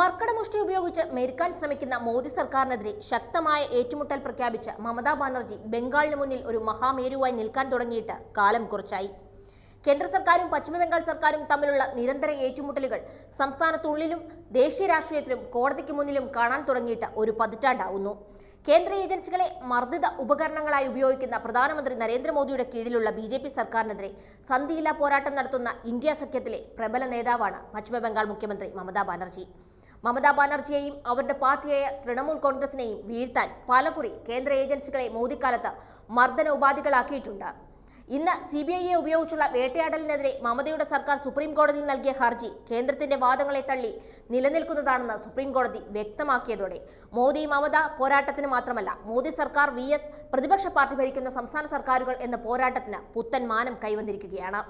മർക്കടമുഷ്ടി ഉപയോഗിച്ച് മെരുക്കാൻ ശ്രമിക്കുന്ന മോദി സർക്കാരിനെതിരെ ശക്തമായ ഏറ്റുമുട്ടൽ പ്രഖ്യാപിച്ച മമതാ ബാനർജി ബംഗാളിന് മുന്നിൽ ഒരു മഹാമേരുവായി നിൽക്കാൻ തുടങ്ങിയിട്ട് കാലം കുറച്ചായി. കേന്ദ്ര സർക്കാരും പശ്ചിമബംഗാൾ സർക്കാരും തമ്മിലുള്ള നിരന്തര ഏറ്റുമുട്ടലുകൾ സംസ്ഥാനത്തുള്ളിലും ദേശീയ രാഷ്ട്രീയത്തിലും കോടതിക്ക് മുന്നിലും കാണാൻ തുടങ്ങിയിട്ട് ഒരു പതിറ്റാണ്ടാവുന്നു. കേന്ദ്ര ഏജൻസികളെ മർദ്ദിത ഉപകരണങ്ങളായി ഉപയോഗിക്കുന്ന പ്രധാനമന്ത്രി നരേന്ദ്രമോദിയുടെ കീഴിലുള്ള ബി ജെ പി സർക്കാരിനെതിരെ സന്ധിയില്ലാ പോരാട്ടം നടത്തുന്ന ഇന്ത്യ സഖ്യത്തിലെ പ്രബല നേതാവാണ് പശ്ചിമബംഗാൾ മുഖ്യമന്ത്രി മമതാ ബാനർജി. മമതാ ബാനർജിയെയും അവരുടെ പാർട്ടിയായ തൃണമൂൽ കോൺഗ്രസിനെയും വീഴ്ത്താൻ പലകുറി കേന്ദ്ര ഏജൻസികളെ മോദിക്കാലത്ത് മർദ്ദന ഉപാധികളാക്കിയിട്ടുണ്ട്. ഇന്ന് സി ബി ഐയെ ഉപയോഗിച്ചുള്ള വേട്ടയാടലിനെതിരെ മമതയുടെ സർക്കാർ സുപ്രീം കോടതിയിൽ നൽകിയ ഹർജി കേന്ദ്രത്തിന്റെ വാദങ്ങളെ തള്ളി നിലനിൽക്കുന്നതാണെന്ന് സുപ്രീം കോടതി വ്യക്തമാക്കിയതോടെ മോദി മമത പോരാട്ടത്തിന് മാത്രമല്ല മോദി സർക്കാർ വി പ്രതിപക്ഷ പാർട്ടി ഭരിക്കുന്ന സംസ്ഥാന സർക്കാരുകൾ എന്ന പോരാട്ടത്തിന് പുത്തൻ മാനം കൈവന്നിരിക്കുകയാണ്.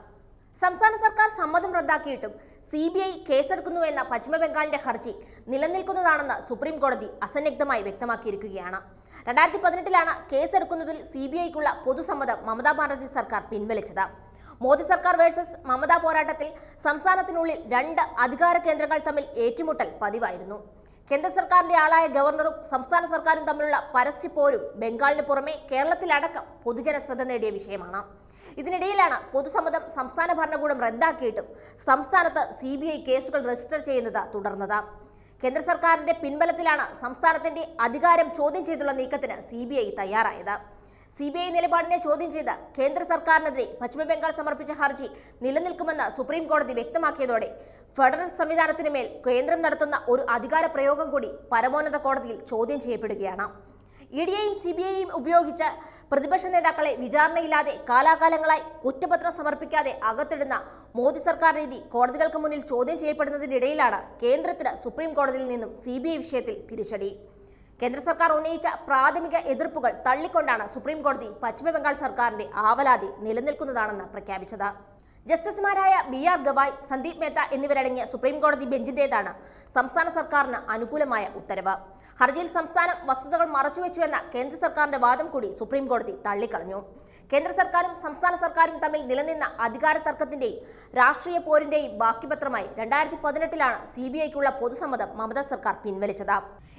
സംസ്ഥാന സർക്കാർ സമ്മതം റദ്ദാക്കിയിട്ടും സി ബി ഐ കേസെടുക്കുന്നു എന്ന പശ്ചിമബംഗാളിന്റെ ഹർജി നിലനിൽക്കുന്നതാണെന്ന് സുപ്രീം കോടതി അസന്നിഗ്ധമായി വ്യക്തമാക്കിയിരിക്കുകയാണ്. രണ്ടായിരത്തി പതിനെട്ടിലാണ് കേസെടുക്കുന്നതിൽ സി ബി ഐക്കുള്ള പൊതുസമ്മതം മമതാ ബാനർജി സർക്കാർ പിൻവലിച്ചത്. മോദി സർക്കാർ വേഴ്സസ് മമതാ പോരാട്ടത്തിൽ സംസ്ഥാനത്തിനുള്ളിൽ രണ്ട് അധികാര കേന്ദ്രങ്ങൾ തമ്മിൽ ഏറ്റുമുട്ടൽ പതിവായിരുന്നു. കേന്ദ്ര സർക്കാരിന്റെ ആളായ ഗവർണറും സംസ്ഥാന സർക്കാരും തമ്മിലുള്ള പരസ്യപ്പോരും ബംഗാളിന് പുറമെ കേരളത്തിലടക്കം പൊതുജന ശ്രദ്ധ നേടിയ വിഷയമാണ്. ഇതിനിടയിലാണ് പൊതുസമ്മതം സംസ്ഥാന ഭരണകൂടം റദ്ദാക്കിയിട്ടും സംസ്ഥാനത്ത് സി കേസുകൾ രജിസ്റ്റർ ചെയ്യുന്നത് തുടർന്നത്. കേന്ദ്ര സർക്കാരിന്റെ പിൻബലത്തിലാണ് സംസ്ഥാനത്തിന്റെ അധികാരം ചോദ്യം ചെയ്തുള്ള നീക്കത്തിന് സി ബി ഐ തയ്യാറായത്. സി ബി ഐ നിലപാടിനെ ചോദ്യം ചെയ്ത് കേന്ദ്ര സർക്കാരിനെതിരെ പശ്ചിമബംഗാൾ സമർപ്പിച്ച ഹർജി നിലനിൽക്കുമെന്ന് സുപ്രീം കോടതി വ്യക്തമാക്കിയതോടെ ഫെഡറൽ സംവിധാനത്തിന് മേൽ കേന്ദ്രം നടത്തുന്ന ഒരു അധികാര പ്രയോഗം കൂടി പരമോന്നത കോടതിയിൽ ചോദ്യം ചെയ്യപ്പെടുകയാണ്. ഇ ഡിയെയും സി ബി ഐയും ഉപയോഗിച്ച് പ്രതിപക്ഷ നേതാക്കളെ വിചാരണയില്ലാതെ കാലാകാലങ്ങളായി കുറ്റപത്രം സമർപ്പിക്കാതെ അകത്തിടുന്ന മോദി സർക്കാർ രീതി കോടതികൾക്ക് മുന്നിൽ ചോദ്യം ചെയ്യപ്പെടുന്നതിനിടയിലാണ് കേന്ദ്രത്തിന് സുപ്രീം കോടതിയിൽ നിന്നും സി വിഷയത്തിൽ തിരിച്ചടി. കേന്ദ്ര സർക്കാർ ഉന്നയിച്ച പ്രാഥമിക എതിർപ്പുകൾ തള്ളിക്കൊണ്ടാണ് സുപ്രീം കോടതി പശ്ചിമബംഗാൾ സർക്കാരിന്റെ ആവലാതി നിലനിൽക്കുന്നതാണെന്ന് പ്രഖ്യാപിച്ചത്. ജസ്റ്റിസുമാരായ ബി ആർ ഗവായ് സന്ദീപ് മേത്ത എന്നിവരടങ്ങിയ സുപ്രീം കോടതി ബെഞ്ചിന്റേതാണ് സംസ്ഥാന സർക്കാരിന് അനുകൂലമായ ഉത്തരവ്. ഹർജിയിൽ സംസ്ഥാനം വസ്തുതകൾ മറച്ചുവെച്ചുവെന്ന കേന്ദ്ര സർക്കാരിന്റെ വാദം കൂടി സുപ്രീം കോടതി തള്ളിക്കളഞ്ഞു. കേന്ദ്ര സർക്കാരും സംസ്ഥാന സർക്കാരും തമ്മിൽ നിലനിന്ന അധികാര തർക്കത്തിന്റെയും രാഷ്ട്രീയ പോരിന്റെയും ബാക്കിപത്രമായി രണ്ടായിരത്തി പതിനെട്ടിലാണ് സി ബി ഐക്കുള്ള പൊതുസമ്മതം മമതാ സർക്കാർ പിൻവലിച്ചത്.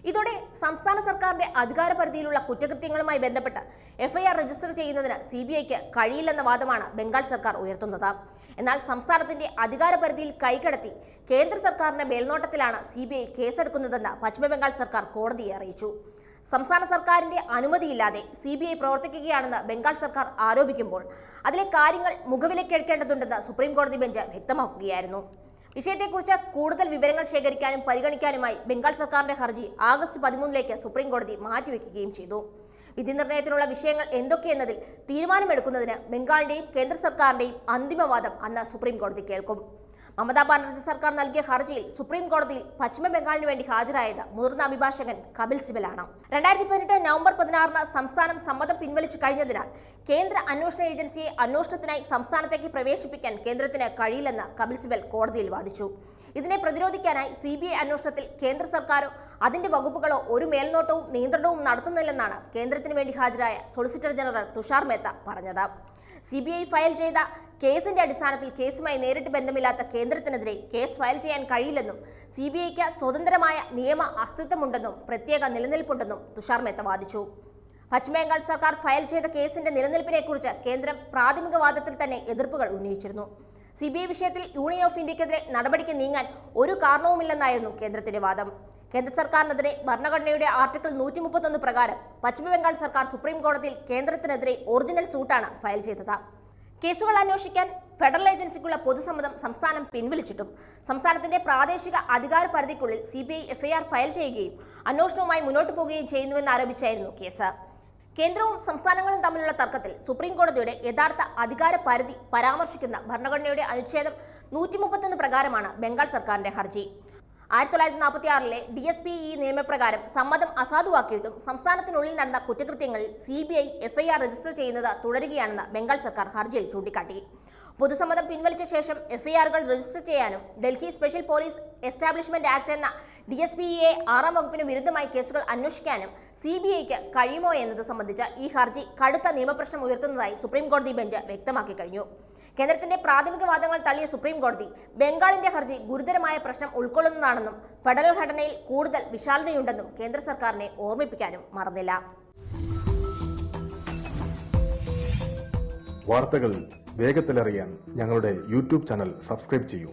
ഇതോടെ സംസ്ഥാന സർക്കാരിന്റെ അധികാര പരിധിയിലുള്ള കുറ്റകൃത്യങ്ങളുമായി ബന്ധപ്പെട്ട് എഫ്ഐആർ രജിസ്റ്റർ ചെയ്യുന്നതിന് സി ബി ഐക്ക് കഴിയില്ലെന്ന വാദമാണ് ബംഗാൾ സർക്കാർ ഉയർത്തുന്നത്. എന്നാൽ സംസ്ഥാനത്തിന്റെ അധികാര പരിധിയിൽ കൈകടത്തി കേന്ദ്ര സർക്കാരിന്റെ മേൽനോട്ടത്തിലാണ് സി ബി ഐ കേസെടുക്കുന്നതെന്ന് പശ്ചിമബംഗാൾ സർക്കാർ കോടതിയെ അറിയിച്ചു. സംസ്ഥാന സർക്കാരിന്റെ അനുമതിയില്ലാതെ സി ബി ഐ പ്രവർത്തിക്കുകയാണെന്ന് ബംഗാൾ സർക്കാർ ആരോപിക്കുമ്പോൾ അതിലെ കാര്യങ്ങൾ മുഖവിലേക്കെടുക്കേണ്ടതുണ്ടെന്ന് സുപ്രീം കോടതി ബെഞ്ച് വ്യക്തമാക്കുകയായിരുന്നു. വിഷയത്തെക്കുറിച്ച് കൂടുതൽ വിവരങ്ങൾ ശേഖരിക്കാനും പരിഗണിക്കാനുമായി ബംഗാൾ സർക്കാരിന്റെ ഹർജി ആഗസ്റ്റ് പതിമൂന്നിലേക്ക് സുപ്രീം കോടതി മാറ്റിവെക്കുകയും ചെയ്തു. വിധി നിർണയത്തിനുള്ള വിഷയങ്ങൾ എന്തൊക്കെയെന്നതിൽ തീരുമാനമെടുക്കുന്നതിന് ബംഗാളിന്റെയും കേന്ദ്ര സർക്കാരിന്റെയും അന്തിമവാദം അന്ന് സുപ്രീം കോടതി കേൾക്കും. മമതാ ബാനർജി സർക്കാർ നൽകിയ ഹർജിയിൽ സുപ്രീം കോടതിയിൽ പശ്ചിമ ബംഗാളിന് വേണ്ടി ഹാജരായത് മുതിർന്ന അഭിഭാഷകൻ കപിൽ സിബലാണ്. രണ്ടായിരത്തി പതിനെട്ട് നവംബർ പതിനാറിന് സംസ്ഥാനം സമ്മതം പിൻവലിച്ചു കഴിഞ്ഞതിനാൽ കേന്ദ്ര അന്വേഷണ ഏജൻസിയെ അന്വേഷണത്തിനായി സംസ്ഥാനത്തേക്ക് പ്രവേശിപ്പിക്കാൻ കേന്ദ്രത്തിന് കഴിയില്ലെന്ന് കപിൽ സിബൽ കോടതിയിൽ വാദിച്ചു. ഇതിനെ പ്രതിരോധിക്കാനായി സി ബി ഐ അന്വേഷണത്തിൽ കേന്ദ്ര സർക്കാരോ അതിന്റെ വകുപ്പുകളോ ഒരു മേൽനോട്ടവും നിയന്ത്രണവും നടത്തുന്നില്ലെന്നാണ് കേന്ദ്രത്തിന് വേണ്ടി ഹാജരായ സോളിസിറ്റർ ജനറൽ തുഷാർ മേത്ത പറഞ്ഞത്. സി ബി ഐ ഫയൽ ചെയ്ത കേസിന്റെ അടിസ്ഥാനത്തിൽ കേസുമായി നേരിട്ട് ബന്ധമില്ലാത്ത കേന്ദ്രത്തിനെതിരെ കേസ് ഫയൽ ചെയ്യാൻ കഴിയില്ലെന്നും സി ബി ഐക്ക് സ്വതന്ത്രമായ നിയമ അസ്തിത്വമുണ്ടെന്നും പ്രത്യേക നിലനിൽപ്പുണ്ടെന്നും തുഷാർ മേത്ത വാദിച്ചു. പശ്ചിമ ബംഗാൾ സർക്കാർ ഫയൽ ചെയ്ത കേസിന്റെ നിലനിൽപ്പിനെക്കുറിച്ച് കേന്ദ്രം പ്രാഥമിക വാദത്തിൽ തന്നെ എതിർപ്പുകൾ ഉന്നയിച്ചിരുന്നു. സി ബി ഐ വിഷയത്തിൽ യൂണിയൻ ഓഫ് ഇന്ത്യക്കെതിരെ നടപടിക്ക് നീങ്ങാൻ ഒരു കാരണവുമില്ലെന്നായിരുന്നു കേന്ദ്രത്തിന്റെ വാദം. കേന്ദ്ര സർക്കാരിനെതിരെ ഭരണഘടനയുടെ ആർട്ടിക്കിൾ നൂറ്റി മുപ്പത്തൊന്ന് പ്രകാരം പശ്ചിമബംഗാൾ സർക്കാർ സുപ്രീം കോടതിയിൽ കേന്ദ്രത്തിനെതിരെ ഒറിജിനൽ സൂട്ടാണ് ഫയൽ ചെയ്തത്. കേസുകൾ അന്വേഷിക്കാൻ ഫെഡറൽ ഏജൻസിക്കുള്ള പൊതുസമ്മതം സംസ്ഥാനം പിൻവലിച്ചിട്ടും സംസ്ഥാനത്തിന്റെ പ്രാദേശിക അധികാര പരിധിക്കുള്ളിൽ C B I FIR file ചെയ്യുകയും അന്വേഷണവുമായി മുന്നോട്ട് പോവുകയും ചെയ്യുന്നുവെന്ന് ആരോപിച്ചായിരുന്നു കേസ്. കേന്ദ്രവും സംസ്ഥാനങ്ങളും തമ്മിലുള്ള തർക്കത്തിൽ സുപ്രീം കോടതിയുടെ യഥാർത്ഥ അധികാര പരിധി പരാമർശിക്കുന്ന ഭരണഘടനയുടെ അനുച്ഛേദം നൂറ്റി മുപ്പത്തൊന്ന് പ്രകാരമാണ് ബംഗാൾ സർക്കാരിന്റെ ഹർജി. ആയിരത്തി തൊള്ളായിരത്തി നാൽപ്പത്തി ആറിലെ ഡി എസ് പി ഇ നിയമപ്രകാരം സമ്മതം അസാധുവാക്കിയിട്ടും സംസ്ഥാനത്തിനുള്ളിൽ നടന്ന കുറ്റകൃത്യങ്ങൾ C B I FIR register ചെയ്യുന്നത് തുടരുകയാണെന്ന് ബംഗാൾ സർക്കാർ ഹർജിയിൽ ചൂണ്ടിക്കാട്ടി. പൊതുസമ്മതം പിൻവലിച്ച ശേഷം എഫ്ഐആറുകൾ രജിസ്റ്റർ ചെയ്യാനും Delhi Special Police Establishment Act എന്ന ഡി എസ് പി ഇയെ ആറാം വകുപ്പിന് വിരുദ്ധമായി കേസുകൾ അന്വേഷിക്കാനും സി ബി ഐക്ക് കഴിയുമോ എന്നത് സംബന്ധിച്ച ഈ ഹർജി കടുത്ത നിയമപ്രശ്നം ഉയർത്തുന്നതായി സുപ്രീം കോടതി ബെഞ്ച് വ്യക്തമാക്കി കഴിഞ്ഞു. കേന്ദ്രത്തിന്റെ പ്രാഥമിക വാദങ്ങൾ തള്ളിയ സുപ്രീം കോടതി ബംഗാളിന്റെ ഹർജി ഗുരുതരമായ പ്രശ്നം ഉൾക്കൊള്ളുന്നതാണെന്നും ഫെഡറൽ ഘടനയിൽ കൂടുതൽ വിശാലതയുണ്ടെന്നും കേന്ദ്ര സർക്കാരിനെ ഓർമ്മിപ്പിക്കാനും മറന്നില്ല. വാർത്തകൾ വേഗത്തിലറിയാൻ ഞങ്ങളുടെ യൂട്യൂബ് ചാനൽ സബ്സ്ക്രൈബ് ചെയ്യൂ.